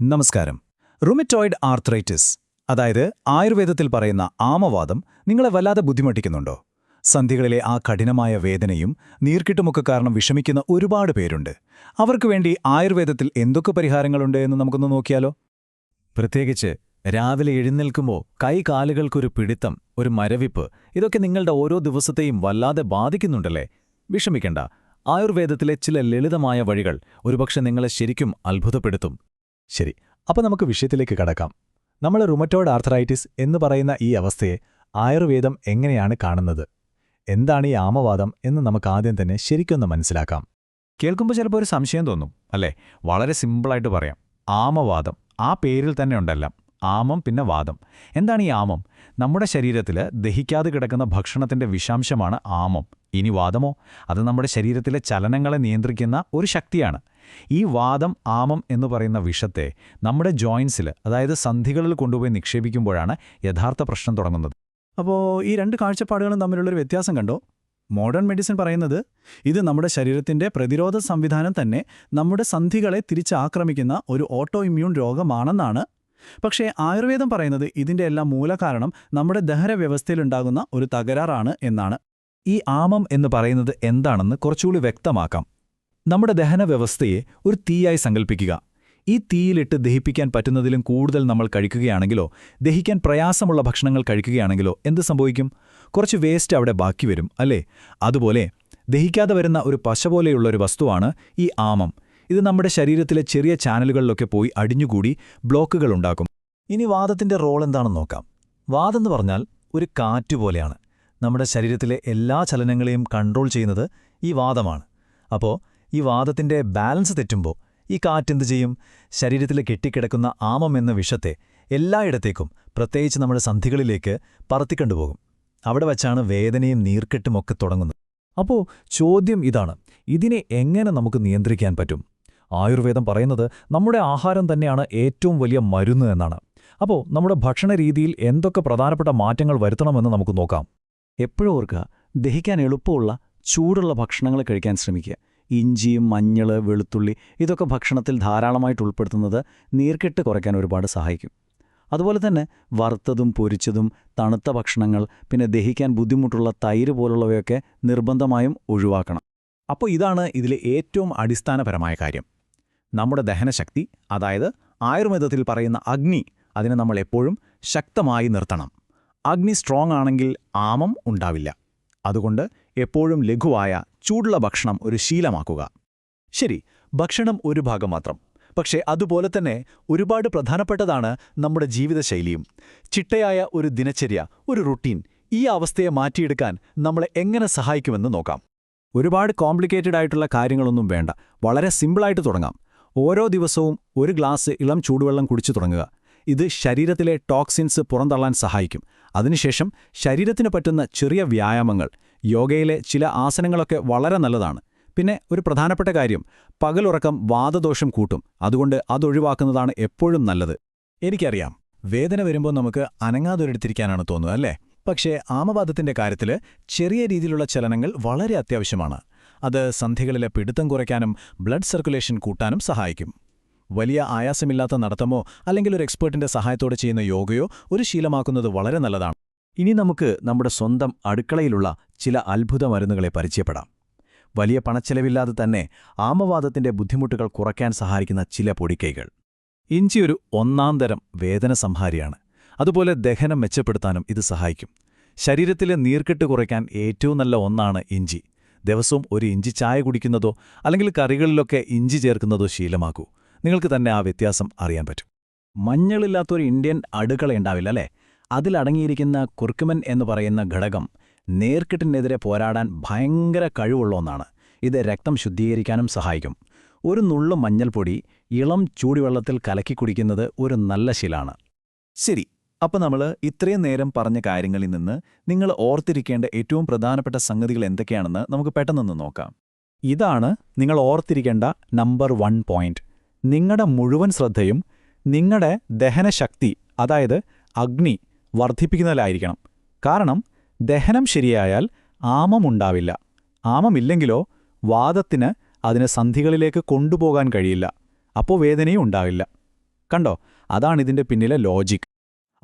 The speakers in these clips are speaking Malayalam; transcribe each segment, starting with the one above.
നമസ്കാരം. റുമറ്റോയിഡ് ആർത്രൈറ്റിസ് അതായത് ആയുർവേദത്തിൽ പറയുന്ന ആമവാദം നിങ്ങളെ വല്ലാതെ ബുദ്ധിമുട്ടിക്കുന്നുണ്ടോ? സന്ധികളിലെ ആ കഠിനമായ വേദനയും നീർക്കിട്ടുമൊക്കെ കാരണം വിഷമിക്കുന്ന ഒരുപാട് പേരുണ്ട്. അവർക്ക് വേണ്ടി ആയുർവേദത്തിൽ എന്തൊക്കെ പരിഹാരങ്ങളുണ്ട് എന്ന് നമുക്കൊന്ന് നോക്കിയാലോ? പ്രത്യേകിച്ച് രാവിലെ എഴുന്നേൽക്കുമ്പോൾ കൈ കാലുകൾക്കൊരു പിടിത്തം ഒരു മരവിപ്പ് ഇതൊക്കെ നിങ്ങളുടെ ഓരോ ദിവസത്തെയും വല്ലാതെ ബാധിക്കുന്നുണ്ടല്ലേ? വിഷമിക്കണ്ട. ആയുർവേദത്തിലെ ചില ലളിതമായ വഴികൾ ഒരുപക്ഷെ നിങ്ങളെ ശരിക്കും അത്ഭുതപ്പെടുത്തും. ശരി അപ്പൊ നമുക്ക് വിഷയത്തിലേക്ക് കടക്കാം. നമ്മൾ റുമറ്റോയിഡ് ആർത്രൈറ്റിസ് എന്ന് പറയുന്ന ഈ അവസ്ഥയെ ആയുർവേദം എങ്ങനെയാണ് കാണുന്നത്? എന്താണ് ഈ ആമവാദം എന്ന് നമുക്ക് ആദ്യം തന്നെ ശരിക്കൊന്ന് മനസ്സിലാക്കാം. കേൾക്കുമ്പോൾ ചിലപ്പോൾ ഒരു സംശയം തോന്നും അല്ലേ? വളരെ സിമ്പിളായിട്ട് പറയാം. ആമവാദം ആ പേരിൽ തന്നെ ഉണ്ടെല്ലാം. ആമം പിന്നെ വാദം. എന്താണ് ഈ ആമം? നമ്മുടെ ശരീരത്തിൽ ദഹിക്കാതെ കിടക്കുന്ന ഭക്ഷണത്തിന്റെ വിഷാംശമാണ് ആമം. ഇനി വാദമോ? അത് നമ്മുടെ ശരീരത്തിലെ ചലനങ്ങളെ നിയന്ത്രിക്കുന്ന ഒരു ശക്തിയാണ്. ഈ വാദം ആമം എന്ന് പറയുന്ന വിഷത്തെ നമ്മുടെ ജോയിൻസിൽ അതായത് സന്ധികളിൽ കൊണ്ടുപോയി നിക്ഷേപിക്കുമ്പോഴാണ് യഥാർത്ഥ പ്രശ്നം തുടങ്ങുന്നത്. അപ്പോൾ ഈ രണ്ട് കാഴ്ചപ്പാടുകളും തമ്മിലുള്ളൊരു വ്യത്യാസം കണ്ടോ? മോഡേൺ മെഡിസിൻ പറയുന്നത് ഇത് നമ്മുടെ ശരീരത്തിന്റെ പ്രതിരോധ സംവിധാനം തന്നെ നമ്മുടെ സന്ധികളെ തിരിച്ചാക്രമിക്കുന്ന ഒരു ഓട്ടോ ഇമ്മ്യൂൺ രോഗമാണെന്നാണ് പക്ഷേ ആയുർവേദം പറയുന്നത് ഇതിന്റെ എല്ലാം മൂലകാരണം നമ്മുടെ ദഹനവ്യവസ്ഥയിലുണ്ടാകുന്ന ഒരു തകരാറാണ് എന്നാണ്. ഈ ആമം എന്ന് പറയുന്നത് എന്താണെന്ന് കുറച്ചുകൂടി വ്യക്തമാക്കാം. നമ്മുടെ ദഹനവ്യവസ്ഥയെ ഒരു തീയായി സങ്കല്പിക്കുക ഈ തീയിലിട്ട് ദഹിപ്പിക്കാൻ പറ്റുന്നതിലും കൂടുതൽ നമ്മൾ കഴിക്കുകയാണെങ്കിലോ ദഹിക്കാൻ പ്രയാസമുള്ള ഭക്ഷണങ്ങൾ കഴിക്കുകയാണെങ്കിലോ എന്ത് സംഭവിക്കും? കുറച്ച് വേസ്റ്റ് അവിടെ ബാക്കി വരും അല്ലേ? അതുപോലെ ദഹിക്കാതെ വരുന്ന ഒരു പശ പോലെയുള്ള ഒരു വസ്തുവാണ് ഈ ആമം. ഇത് നമ്മുടെ ശരീരത്തിലെ ചെറിയ ചാനലുകളിലൊക്കെ പോയി അടിഞ്ഞുകൂടി ബ്ലോക്കുകൾ ഉണ്ടാക്കും. ഇനി വാദത്തിന്റെ റോൾ എന്താണെന്ന് നോക്കാം. വാദെന്ന് പറഞ്ഞാൽ ഒരു കാറ്റുപോലെയാണ് നമ്മുടെ ശരീരത്തിലെ എല്ലാ ചലനങ്ങളെയും കൺട്രോൾ ചെയ്യുന്നത് ഈ വാദമാണ്. അപ്പോൾ ഈ വാദത്തിന്റെ ബാലൻസ് തെറ്റുമ്പോൾ ഈ കാറ്റെന്ത് ചെയ്യും? ശരീരത്തിൽ കെട്ടിക്കിടക്കുന്ന ആമം എന്ന വിഷത്തെ എല്ലായിടത്തേക്കും പ്രത്യേകിച്ച് നമ്മുടെ സന്ധികളിലേക്ക് പറത്തിക്കൊണ്ടുപോകും അവിടെ വച്ചാണ് വേദനയും നീർക്കെട്ടുമൊക്കെ തുടങ്ങുന്നത്. അപ്പോൾ ചോദ്യം ഇതാണ്. ഇതിനെ എങ്ങനെ നമുക്ക് നിയന്ത്രിക്കാൻ പറ്റും? ആയുർവേദം പറയുന്നത് നമ്മുടെ ആഹാരം തന്നെയാണ് ഏറ്റവും വലിയ മരുന്ന് എന്നാണ്. അപ്പോൾ നമ്മുടെ ഭക്ഷണ രീതിയിൽ എന്തൊക്കെ പ്രധാനപ്പെട്ട മാറ്റങ്ങൾ വരുത്തണമെന്ന് നമുക്ക് നോക്കാം. എപ്പോഴും ഓർക്കുക ദഹിക്കാൻ എളുപ്പമുള്ള ചൂടുള്ള ഭക്ഷണങ്ങൾ കഴിക്കാൻ ശ്രമിക്കുക. ഇഞ്ചിയും മഞ്ഞൾ വെളുത്തുള്ളി ഇതൊക്കെ ഭക്ഷണത്തിൽ ധാരാളമായിട്ട് ഉൾപ്പെടുത്തുന്നത് നീർക്കെട്ട് കുറയ്ക്കാൻ ഒരുപാട് സഹായിക്കും. അതുപോലെ തന്നെ വറുത്തതും പൊരിച്ചതും തണുത്ത ഭക്ഷണങ്ങൾ പിന്നെ ദഹിക്കാൻ ബുദ്ധിമുട്ടുള്ള തൈര് പോലുള്ളവയൊക്കെ നിർബന്ധമായും ഒഴിവാക്കണം. അപ്പോൾ ഇതാണ് ഇതിലെ ഏറ്റവും അടിസ്ഥാനപരമായ കാര്യം. നമ്മുടെ ദഹനശക്തി അതായത് ആയുർവേദത്തിൽ പറയുന്ന അഗ്നി അതിനെ നമ്മൾ എപ്പോഴും ശക്തമായി നിർത്തണം. അഗ്നി സ്ട്രോങ് ആണെങ്കിൽ ആമം ഉണ്ടാവില്ല. അതുകൊണ്ട് എപ്പോഴും ലഘുവായ ചൂടുള്ള ഭക്ഷണം ഒരു ശീലമാക്കുക. ശരി ഭക്ഷണം ഒരു ഭാഗം മാത്രം. പക്ഷേ അതുപോലെ തന്നെ ഒരുപാട് പ്രധാനപ്പെട്ടതാണ് നമ്മുടെ ജീവിതശൈലിയും. ചിട്ടയായ ഒരു ദിനചര്യ ഒരു റുട്ടീൻ ഈ അവസ്ഥയെ മാറ്റിയെടുക്കാൻ നമ്മളെ എങ്ങനെ സഹായിക്കുമെന്ന് നോക്കാം. ഒരുപാട് കോംപ്ലിക്കേറ്റഡ് ആയിട്ടുള്ള കാര്യങ്ങളൊന്നും വേണ്ട. വളരെ സിമ്പിളായിട്ട് തുടങ്ങാം. ഓരോ ദിവസവും ഒരു ഗ്ലാസ് ഇളം ചൂടുവെള്ളം കുടിച്ചു തുടങ്ങുക. ഇത് ശരീരത്തിലെ ടോക്സിൻസ് പുറന്തള്ളാൻ സഹായിക്കും. അതിനുശേഷം ശരീരത്തിന് പറ്റുന്ന ചെറിയ വ്യായാമങ്ങൾ യോഗയിലെ ചില ആസനങ്ങളൊക്കെ വളരെ നല്ലതാണ്. പിന്നെ ഒരു പ്രധാനപ്പെട്ട കാര്യം പകലുറക്കം വാദദോഷം കൂട്ടും. അതുകൊണ്ട് അതൊഴിവാക്കുന്നതാണ് എപ്പോഴും നല്ലത്. എനിക്കറിയാം വേദന വരുമ്പോൾ നമുക്ക് അനങ്ങാതൊരിടത്തിരിക്കാനാണ് തോന്നുക അല്ലേ? പക്ഷേ ആമവാദത്തിന്റെ കാര്യത്തിൽ ചെറിയ രീതിയിലുള്ള ചലനങ്ങൾ വളരെ അത്യാവശ്യമാണ്. അത് സന്ധികളിലെ പിടുത്തം കുറയ്ക്കാനും ബ്ലഡ് സർക്കുലേഷൻ കൂട്ടാനും സഹായിക്കും. വലിയ ആയാസമില്ലാത്ത നടത്തമോ അല്ലെങ്കിൽ ഒരു എക്സ്പേർട്ടിന്റെ സഹായത്തോടെ ചെയ്യുന്ന യോഗയോ ഒരു ശീലമാക്കുന്നത് വളരെ നല്ലതാണ്. ഇനി നമുക്ക് നമ്മുടെ സ്വന്തം അടുക്കളയിലുള്ള ചില അത്ഭുത മരുന്നുകളെ പരിചയപ്പെടാം. വലിയ പണച്ചെലവില്ലാതെ തന്നെ ആമവാദത്തിന്റെ ബുദ്ധിമുട്ടുകൾ കുറയ്ക്കാൻ സഹായിക്കുന്ന ചില പൊടിക്കൈകൾ. ഇഞ്ചി ഒരു ഒന്നാം തരം വേദന സംഹാരിയാണ്. അതുപോലെ ദഹനം മെച്ചപ്പെടുത്താനും ഇത് സഹായിക്കും. ശരീരത്തിലെ നീർക്കെട്ട് കുറയ്ക്കാൻ ഏറ്റവും നല്ല ഒന്നാണ് ഇഞ്ചി. ദിവസവും ഒരു ഇഞ്ചി ചായ കുടിക്കുന്നതോ അല്ലെങ്കിൽ കറികളിലൊക്കെ ഇഞ്ചി ചേർക്കുന്നതോ ശീലമാക്കൂ. നിങ്ങൾക്ക് തന്നെ ആ വ്യത്യാസം അറിയാൻ പറ്റും. മഞ്ഞളില്ലാത്തൊരു ഇന്ത്യൻ അടുക്കള അടുക്കളയുണ്ടാവില്ല അല്ലേ? അതിലടങ്ങിയിരിക്കുന്ന കുർക്കുമൻ എന്ന് പറയുന്ന ഘടകം നേർക്കെട്ടിനെതിരെ പോരാടാൻ ഭയങ്കര കഴിവുള്ള ഒന്നാണ്. ഇത് രക്തം ശുദ്ധീകരിക്കാനും സഹായിക്കും. ഒരു നുള്ളു മഞ്ഞൾപ്പൊടി ഇളം ചൂടുവെള്ളത്തിൽ കലക്കി കുടിക്കുന്നത് ഒരു നല്ല ശീലാണ് ശരി അപ്പോൾ നമ്മൾ ഇത്രയും നേരം പറഞ്ഞ കാര്യങ്ങളിൽ നിന്ന് നിങ്ങൾ ഓർത്തിരിക്കേണ്ട ഏറ്റവും പ്രധാനപ്പെട്ട സംഗതികൾ എന്തൊക്കെയാണെന്ന് നമുക്ക് പെട്ടെന്നൊന്ന് നോക്കാം. ഇതാണ് നിങ്ങൾ ഓർത്തിരിക്കേണ്ട നമ്പർ വൺ പോയിന്റ് നിങ്ങളുടെ മുഴുവൻ ശ്രദ്ധയും നിങ്ങളുടെ ദഹനശക്തി അതായത് അഗ്നി വർദ്ധിപ്പിക്കുന്നതിലായിരിക്കണം. കാരണം ദഹനം ശരിയായാൽ ആമമുണ്ടാവില്ല ആമമില്ലെങ്കിലോ വാദത്തിന് അതിനെ സന്ധികളിലേക്ക് കൊണ്ടുപോകാൻ കഴിയില്ല. അപ്പോൾ വേദനയും ഉണ്ടാവില്ല. കണ്ടോ? അതാണിതിന്റെ പിന്നിലെ ലോജിക്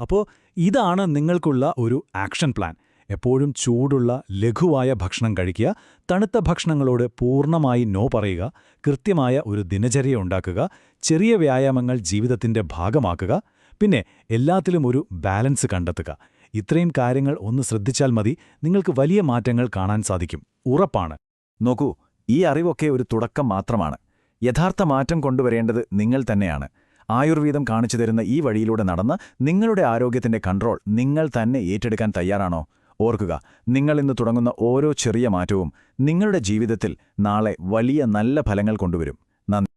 അപ്പോൾ ഇതാണ് നിങ്ങൾക്കുള്ള ഒരു ആക്ഷൻ പ്ലാൻ. എപ്പോഴും ചൂടുള്ള ലഘുവായ ഭക്ഷണം കഴിക്കുക തണുത്ത ഭക്ഷണങ്ങളോട് പൂർണമായി നോ പറയുക കൃത്യമായ ഒരു ദിനചര്യ ഉണ്ടാക്കുക ചെറിയ വ്യായാമങ്ങൾ ജീവിതത്തിന്റെ ഭാഗമാക്കുക പിന്നെ എല്ലാത്തിലും ഒരു ബാലൻസ് കണ്ടെത്തുക. ഇത്രയും കാര്യങ്ങൾ ഒന്ന് ശ്രദ്ധിച്ചാൽ മതി നിങ്ങൾക്ക് വലിയ മാറ്റങ്ങൾ കാണാൻ സാധിക്കും. ഉറപ്പാണ്. നോക്കൂ ഈ അറിവൊക്കെ ഒരു തുടക്കം മാത്രമാണ്. യഥാർത്ഥ മാറ്റം കൊണ്ടുവരേണ്ടത് നിങ്ങൾ തന്നെയാണ്. ആയുർവേദം കാണിച്ചു തരുന്ന ഈ വഴിയിലൂടെ നടന്ന് നിങ്ങളുടെ ആരോഗ്യത്തിന്റെ കൺട്രോൾ നിങ്ങൾ തന്നെ ഏറ്റെടുക്കാൻ തയ്യാറാണോ? ഓർക്കുക നിങ്ങൾ ഇന്ന് തുടങ്ങുന്ന ഓരോ ചെറിയ മാറ്റവും നിങ്ങളുടെ ജീവിതത്തിൽ നാളെ വലിയ നല്ല ഫലങ്ങൾ കൊണ്ടുവരും. നന്ദി.